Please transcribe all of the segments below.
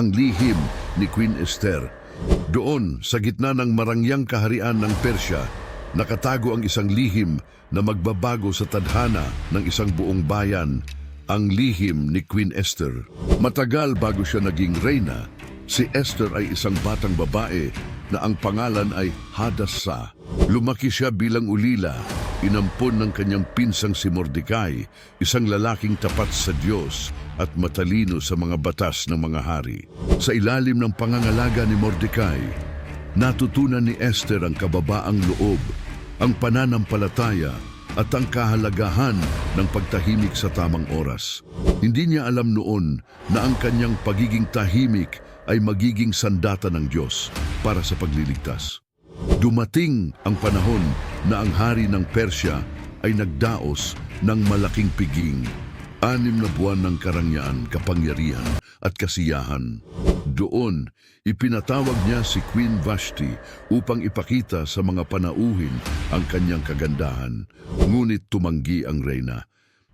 ang lihim ni Queen Esther. Doon, sa gitna ng marangyang kaharian ng Persya, nakatago ang isang lihim na magbabago sa tadhana ng isang buong bayan, ang lihim ni Queen Esther. Matagal bago siya naging reyna, si Esther ay isang batang babae na ang pangalan ay Hadassah. Lumaki siya bilang ulila, inampon ng kanyang pinsang si Mordecai, isang lalaking tapat sa Diyos at matalino sa mga batas ng mga hari. Sa ilalim ng pangangalaga ni Mordecai, natutunan ni Esther ang kababaang loob, ang pananampalataya at ang kahalagahan ng pagtahimik sa tamang oras. Hindi niya alam noon na ang kanyang pagiging tahimik ay magiging sandata ng Diyos para sa pagliligtas. Dumating ang panahon na ang hari ng Persya ay nagdaos ng malaking piging. Anim na buwan ng karangyaan, kapangyarihan at kasiyahan. Doon, ipinatawag niya si Queen Vashti upang ipakita sa mga panauhin ang kanyang kagandahan. Ngunit tumanggi ang reyna.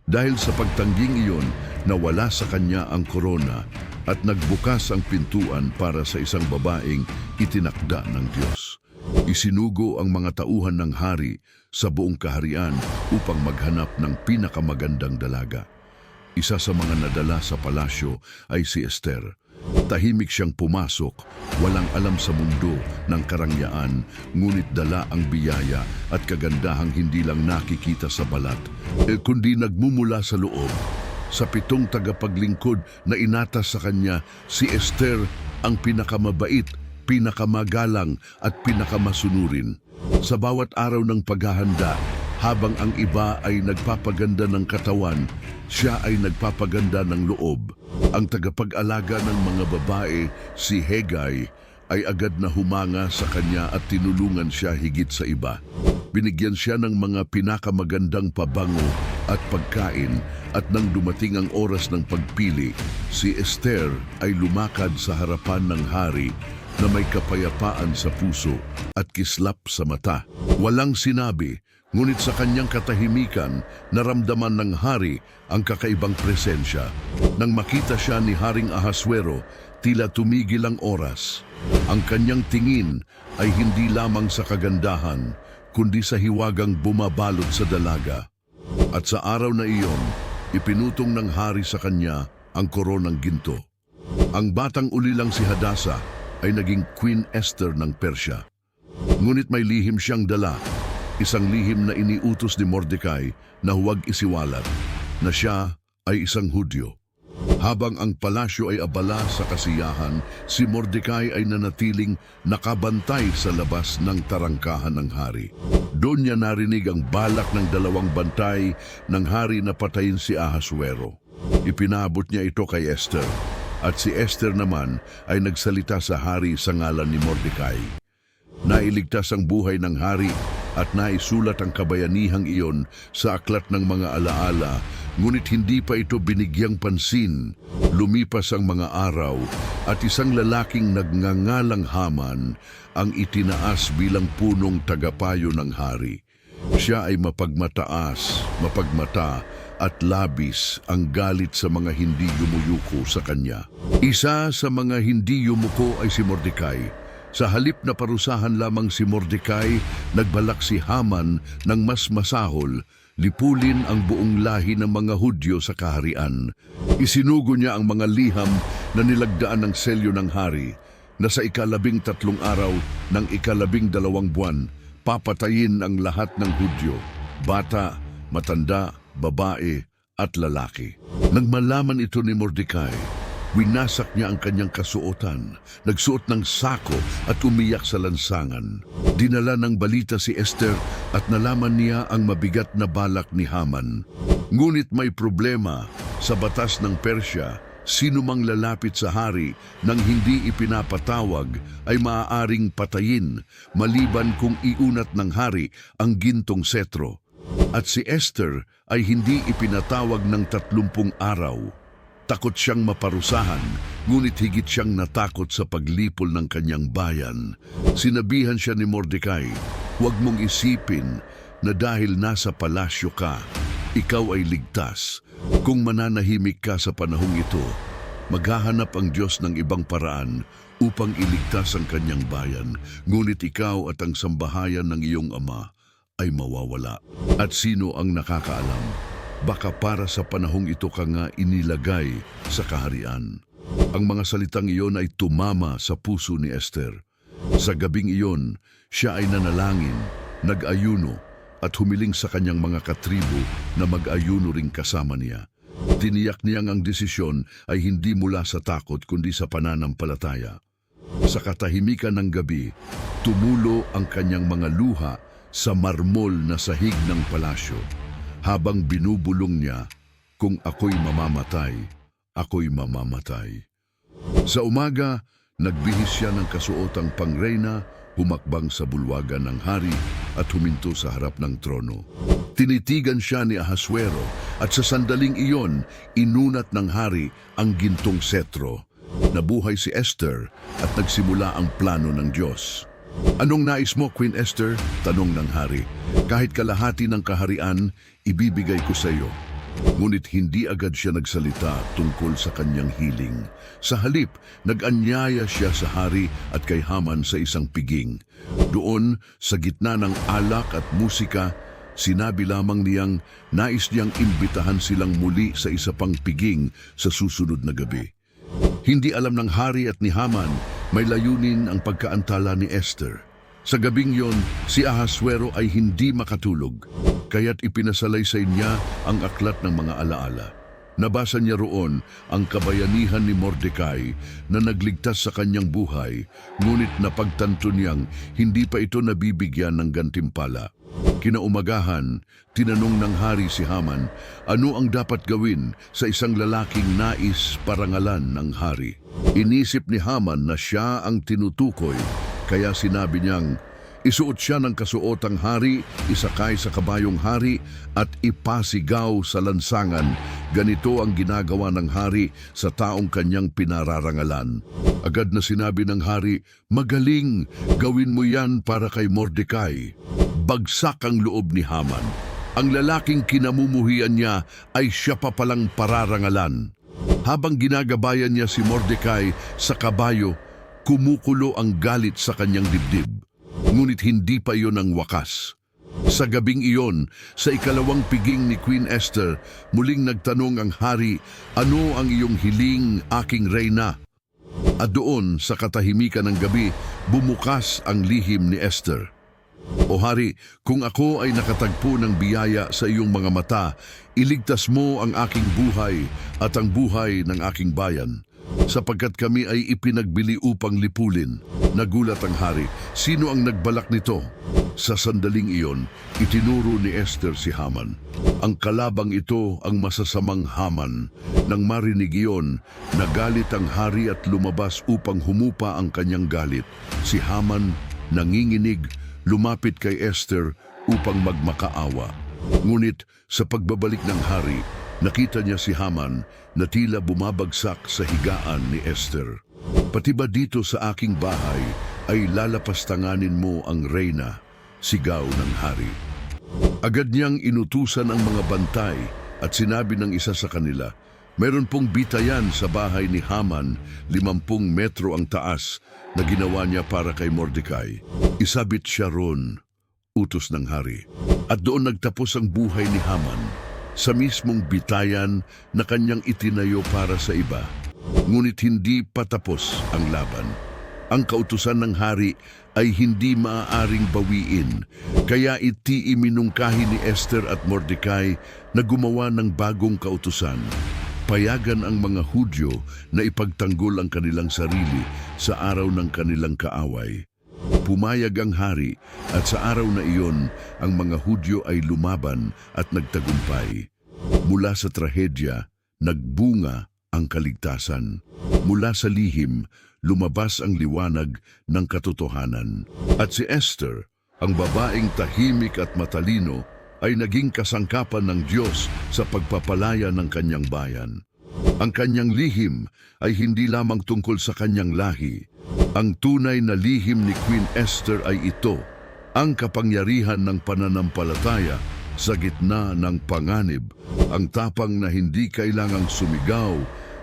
Dahil sa pagtangging iyon, nawala sa kanya ang korona at nagbukas ang pintuan para sa isang babaeng itinakda ng Diyos. Isinugo ang mga tauhan ng hari sa buong kaharian upang maghanap ng pinakamagandang dalaga. Isa sa mga nadala sa palasyo ay si Esther. Tahimik siyang pumasok, walang alam sa mundo ng karangyaan, ngunit dala ang biyaya at kagandahang hindi lang nakikita sa balat, eh, kundi nagmumula sa loob. Sa pitong tagapaglingkod na inatas sa kanya, si Esther ang pinakamabait, pinakamagalang at pinakamasunurin. Sa bawat araw ng paghahanda, habang ang iba ay nagpapaganda ng katawan, siya ay nagpapaganda ng loob. Ang tagapag-alaga ng mga babae, si Hegay, ay agad na humanga sa kanya at tinulungan siya higit sa iba. Binigyan siya ng mga pinakamagandang pabango at pagkain at nang dumating ang oras ng pagpili, si Esther ay lumakad sa harapan ng hari na may kapayapaan sa puso at kislap sa mata. Walang sinabi, ngunit sa kanyang katahimikan, naramdaman ng hari ang kakaibang presensya. Nang makita siya ni Haring Ahaswero, tila tumigil ang oras. Ang kanyang tingin ay hindi lamang sa kagandahan, kundi sa hiwagang bumabalot sa dalaga. At sa araw na iyon, ipinutong ng hari sa kanya ang koronang ginto. Ang batang ulilang si Hadassah ay naging Queen Esther ng Persya. Ngunit may lihim siyang dala, isang lihim na iniutos ni Mordecai na huwag isiwalat, na siya ay isang Hudyo. Habang ang palasyo ay abala sa kasiyahan, si Mordecai ay nanatiling nakabantay sa labas ng tarangkahan ng hari. Doon niya narinig ang balak ng dalawang bantay ng hari na patayin si Ahasuero. Ipinabot niya ito kay Esther, at si Esther naman ay nagsalita sa hari sa ngalan ni Mordecai. Nailigtas ang buhay ng hari at naisulat ang kabayanihang iyon sa aklat ng mga alaala, ngunit hindi pa ito binigyang pansin. Lumipas ang mga araw at isang lalaking nagngangalang Haman ang itinaas bilang punong tagapayo ng hari. Siya ay mapagmataas, mapagmata, at labis ang galit sa mga hindi yumuyuko sa kanya. Isa sa mga hindi yumuko ay si Mordecai. Sa halip na parusahan lamang si Mordecai, nagbalak si Haman ng mas masahol, lipulin ang buong lahi ng mga Hudyo sa kaharian. Isinugo niya ang mga liham na nilagdaan ng selyo ng hari, na sa ikalabing tatlong araw ng ikalabing dalawang buwan, papatayin ang lahat ng Hudyo, bata, matanda, babae at lalaki. Nang malaman ito ni Mordecai, winasak niya ang kanyang kasuotan, nagsuot ng sako at umiyak sa lansangan. Dinala ng balita si Esther at nalaman niya ang mabigat na balak ni Haman. Ngunit may problema sa batas ng Persya Sino mang lalapit sa hari nang hindi ipinapatawag ay maaaring patayin maliban kung iunat ng hari ang gintong setro. At si Esther ay hindi ipinatawag ng tatlumpung araw. Takot siyang maparusahan, ngunit higit siyang natakot sa paglipol ng kanyang bayan. Sinabihan siya ni Mordecai, huwag mong isipin na dahil nasa palasyo ka, ikaw ay ligtas. Kung mananahimik ka sa panahong ito, maghahanap ang Diyos ng ibang paraan upang iligtas ang kanyang bayan, ngunit ikaw at ang sambahayan ng iyong ama ay mawawala. At sino ang nakakaalam? Baka para sa panahong ito ka nga inilagay sa kaharian. Ang mga salitang iyon ay tumama sa puso ni Esther. Sa gabing iyon, siya ay nanalangin, nag-ayuno, at humiling sa kanyang mga katribo na mag-ayuno ring kasama niya. Tiniyak niyang ang desisyon ay hindi mula sa takot kundi sa pananampalataya. Sa katahimikan ng gabi, tumulo ang kanyang mga luha sa marmol na sahig ng palasyo. Habang binubulong niya, kung ako'y mamamatay, ako'y mamamatay. Sa umaga, nagbihis siya ng kasuotang pangreyna, humakbang sa bulwagan ng hari at huminto sa harap ng trono. Tinitigan siya ni Ahaswero at sa sandaling iyon, inunat ng hari ang gintong setro. Nabuhay si Esther at nagsimula ang plano ng Diyos. Anong nais mo, Queen Esther? Tanong ng hari. Kahit kalahati ng kaharian, ibibigay ko sa iyo. Ngunit hindi agad siya nagsalita tungkol sa kanyang hiling. Sa halip, nag-anyaya siya sa hari at kay Haman sa isang piging. Doon, sa gitna ng alak at musika, sinabi lamang niyang nais niyang imbitahan silang muli sa isa pang piging sa susunod na gabi. Hindi alam ng hari at ni Haman may layunin ang pagkaantala ni Esther. Sa gabing yon, si Ahaswero ay hindi makatulog, kaya't ipinasalaysay niya ang aklat ng mga alaala. Nabasa niya roon ang kabayanihan ni Mordecai na nagligtas sa kanyang buhay, ngunit napagtanto niyang hindi pa ito nabibigyan ng gantimpala. Kinaumagahan, tinanong ng hari si Haman, ano ang dapat gawin sa isang lalaking nais parangalan ng hari. Inisip ni Haman na siya ang tinutukoy, kaya sinabi niyang, Isuot siya ng kasuotang hari, isakay sa kabayong hari, at ipasigaw sa lansangan. Ganito ang ginagawa ng hari sa taong kanyang pinararangalan. Agad na sinabi ng hari, Magaling, gawin mo yan para kay Mordecai. Bagsak ang loob ni Haman. Ang lalaking kinamumuhian niya ay siya pa palang pararangalan. Habang ginagabayan niya si Mordecai sa kabayo, kumukulo ang galit sa kanyang dibdib. Ngunit hindi pa iyon ang wakas. Sa gabing iyon, sa ikalawang piging ni Queen Esther, muling nagtanong ang hari, Ano ang iyong hiling, aking reyna? At doon, sa katahimikan ng gabi, bumukas ang lihim ni Esther. O hari, kung ako ay nakatagpo ng biyaya sa iyong mga mata, iligtas mo ang aking buhay at ang buhay ng aking bayan. Sapagkat kami ay ipinagbili upang lipulin. Nagulat ang hari, sino ang nagbalak nito? Sa sandaling iyon, itinuro ni Esther si Haman. Ang kalabang ito ang masasamang Haman. Nang marinig iyon, nagalit ang hari at lumabas upang humupa ang kanyang galit. Si Haman, nanginginig, lumapit kay Esther upang magmakaawa. Ngunit sa pagbabalik ng hari, nakita niya si Haman na tila bumabagsak sa higaan ni Esther. Pati ba dito sa aking bahay ay lalapastanganin mo ang reyna, sigaw ng hari. Agad niyang inutusan ang mga bantay at sinabi ng isa sa kanila, Meron pong bitayan sa bahay ni Haman, limampung metro ang taas, na ginawa niya para kay Mordecai. Isabit siya ron, utos ng hari. At doon nagtapos ang buhay ni Haman, sa mismong bitayan na kanyang itinayo para sa iba. Ngunit hindi patapos ang laban. Ang kautusan ng hari ay hindi maaaring bawiin, kaya iti iminungkahi ni Esther at Mordecai na gumawa ng bagong kautusan. Payagan ang mga Hudyo na ipagtanggol ang kanilang sarili sa araw ng kanilang kaaway. Pumayag ang hari at sa araw na iyon ang mga Hudyo ay lumaban at nagtagumpay. Mula sa trahedya, nagbunga ang kaligtasan. Mula sa lihim, lumabas ang liwanag ng katotohanan. At si Esther, ang babaeng tahimik at matalino, ay naging kasangkapan ng Diyos sa pagpapalaya ng kanyang bayan. Ang kanyang lihim ay hindi lamang tungkol sa kanyang lahi. Ang tunay na lihim ni Queen Esther ay ito, ang kapangyarihan ng pananampalataya sa gitna ng panganib, ang tapang na hindi kailangang sumigaw,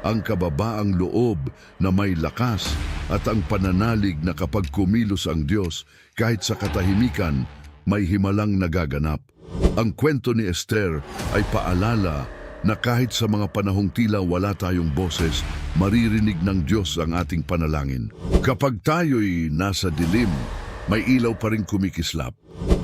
ang kababaang loob na may lakas at ang pananalig na kapag kumilos ang Diyos kahit sa katahimikan, may himalang nagaganap. Ang kwento ni Esther ay paalala na kahit sa mga panahong tila wala tayong boses, maririnig ng Diyos ang ating panalangin. Kapag tayo'y nasa dilim, may ilaw pa rin kumikislap.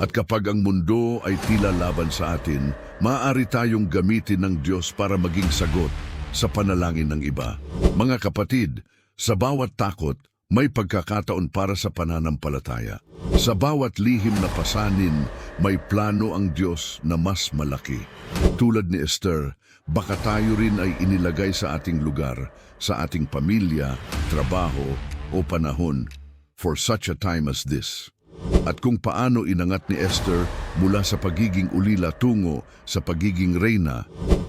At kapag ang mundo ay tila laban sa atin, maaari tayong gamitin ng Diyos para maging sagot sa panalangin ng iba. Mga kapatid, sa bawat takot, may pagkakataon para sa pananampalataya. Sa bawat lihim na pasanin, may plano ang Diyos na mas malaki. Tulad ni Esther, baka tayo rin ay inilagay sa ating lugar, sa ating pamilya, trabaho o panahon for such a time as this. At kung paano inangat ni Esther mula sa pagiging ulila tungo sa pagiging reyna,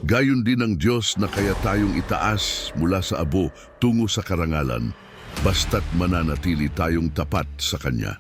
gayon din ang Diyos na kaya tayong itaas mula sa abo tungo sa karangalan, basta't mananatili tayong tapat sa Kanya.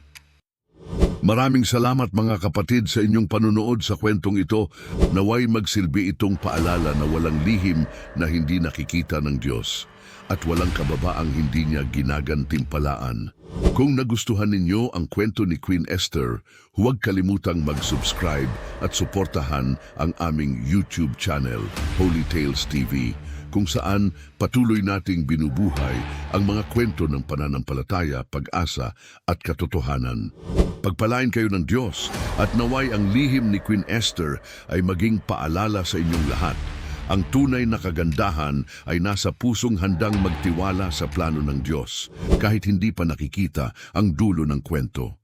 Maraming salamat mga kapatid sa inyong panunood sa kwentong ito. Naway magsilbi itong paalala na walang lihim na hindi nakikita ng Diyos at walang kababaang hindi niya ginagantimpalaan. Kung nagustuhan ninyo ang kwento ni Queen Esther, huwag kalimutang mag-subscribe at suportahan ang aming YouTube channel, Holy Tales TV, kung saan patuloy nating binubuhay ang mga kwento ng pananampalataya, pag-asa at katotohanan. Pagpalain kayo ng Diyos at naway ang lihim ni Queen Esther ay maging paalala sa inyong lahat. Ang tunay na kagandahan ay nasa pusong handang magtiwala sa plano ng Diyos kahit hindi pa nakikita ang dulo ng kwento.